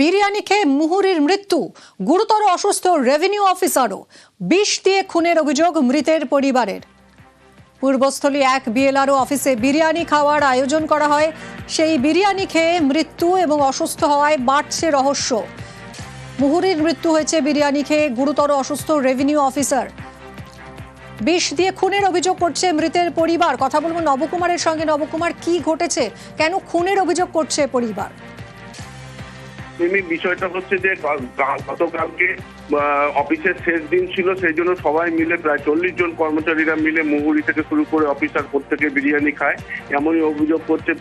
বিরিয়ানি খেয়ে মুহুরির মৃত্যু, গুরুতর অসুস্থ রেভিনিউ অফিসারও বিষ দিয়ে খুনের অভিযোগ মৃতের পরিবারের। পূর্বস্থলী এক বিএলআরও অফিসে বিরিয়ানি খাওয়ার আয়োজন করা হয়। সেই বিরিয়ানি খেয়ে মৃত্যু এবং অসুস্থ হওয়ায় বাড়ছে রহস্য। মুহুরির মৃত্যু হয়েছে বিরিয়ানি খেয়ে গুরুতর অসুস্থ রেভিনিউ অফিসার বিষ দিয়ে খুনের অভিযোগ করছে মৃতের পরিবার। কথা বলব নবকুমারের সঙ্গে। নবকুমার, কি ঘটেছে? কেন খুনের অভিযোগ করছে পরিবার? মিমি বিষয়টা হচ্ছে যে গতকালকে অফিসের শেষ দিন ছিল, সেই জন্য সবাই মিলে প্রায় চল্লিশ জন কর্মচারীরা মিলে মুহুরি থেকে শুরু করে অফিসার প্রত্যেকে বিরিয়ানি খায়। এমনই অভিযোগ করছে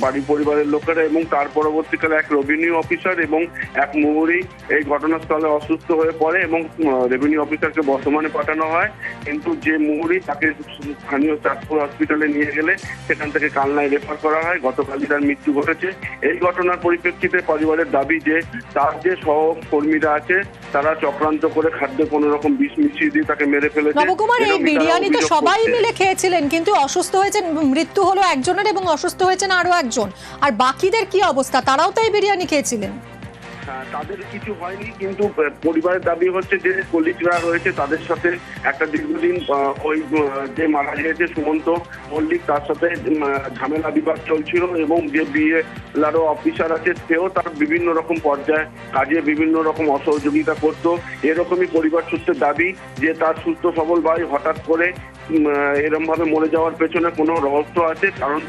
বাড়ি পরিবারের লোকেরা এবং তার পরবর্তীকালে এক রেভিনিউ অফিসার এবং এক মুহুরি এই ঘটনাস্থলে অসুস্থ হয়ে পড়ে এবং রেভিনিউ অফিসারকে বর্তমানে পাঠানো হয়। কিন্তু যে মুহুরি তাকে স্থানীয় চাঁদপুর হসপিটালে নিয়ে গেলে সেখান থেকে কালনায় রেফার করা হয়। গতকালই তার মৃত্যু ঘটেছে। এই ঘটনার পরিপ্রেক্ষিতে পরিবারের দাবি যে, তার যে সহকর্মীরা আছে, তারা চক্রান্ত করে খাদ্যে কোনো রকম বিষ মিশিয়ে দিয়ে তাকে মেরে ফেলেছে। নবকুমার এই বিরিয়ানি তো সবাই মিলে খেয়েছিলেন কিন্তু অসুস্থ হয়েছেন মৃত্যু হলো একজনের এবং অসুস্থ হয়েছেন আরও একজন। আর বাকিদের কি অবস্থা? তারাও তো এই বিরিয়ানি খেয়েছিলেন। তাদের কিছু হয়নি, কিন্তু পরিবারের দাবি হচ্ছে যে কলিগরা রয়েছে, তাদের সাথে একটা দীর্ঘদিন ওই যে মারা গিয়েছে সুমন্ত মল্লিক, তার সাথে ঝামেলা বিবাদ চলছিল এবং যে বিয়ে লারো অফিসার আছে, সেও তার বিভিন্ন রকম পর্যায়ে কাজে বিভিন্ন রকম অসহযোগিতা করত। এরকমই পরিবার সূত্রের দাবি যে তার সুস্থ সবল ভাই হঠাৎ করে এরম ভাবে মরে যাওয়ার পেছনে কোনো রহস্য আছে? কারণ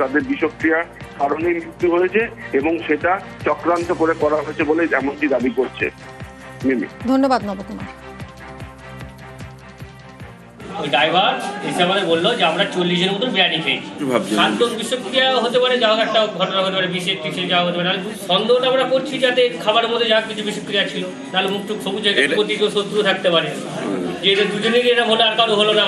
তাদের বিষক্রিয়ার কারণেই মৃত্যু হয়েছে এবং সেটা চক্রান্ত করে করা হয়েছে বলে এমনটি দাবি করছে। মিমি। ধন্যবাদ নবকুমার। ওই ড্রাইভার এসে আমাদের বলল যে আমরা চল্লিশের মতন বিরিয়ানি খেয়েছি। খাদ্য বিষক্রিয়া হতে পারে যা হোক একটা ঘটনা হতে পারে বিষের টিসে যাওয়া হতে পারে। সন্দেহটা আমরা করছি যাতে খাবারের মধ্যে যা কিছু বিষক্রিয়া ছিল তাহলে মুখ টুক সবুজ এটা- প্রতি শত্রু থাকতে পারে। যে এদের দুজনেরই এরকম হলো আর কারও হলো না।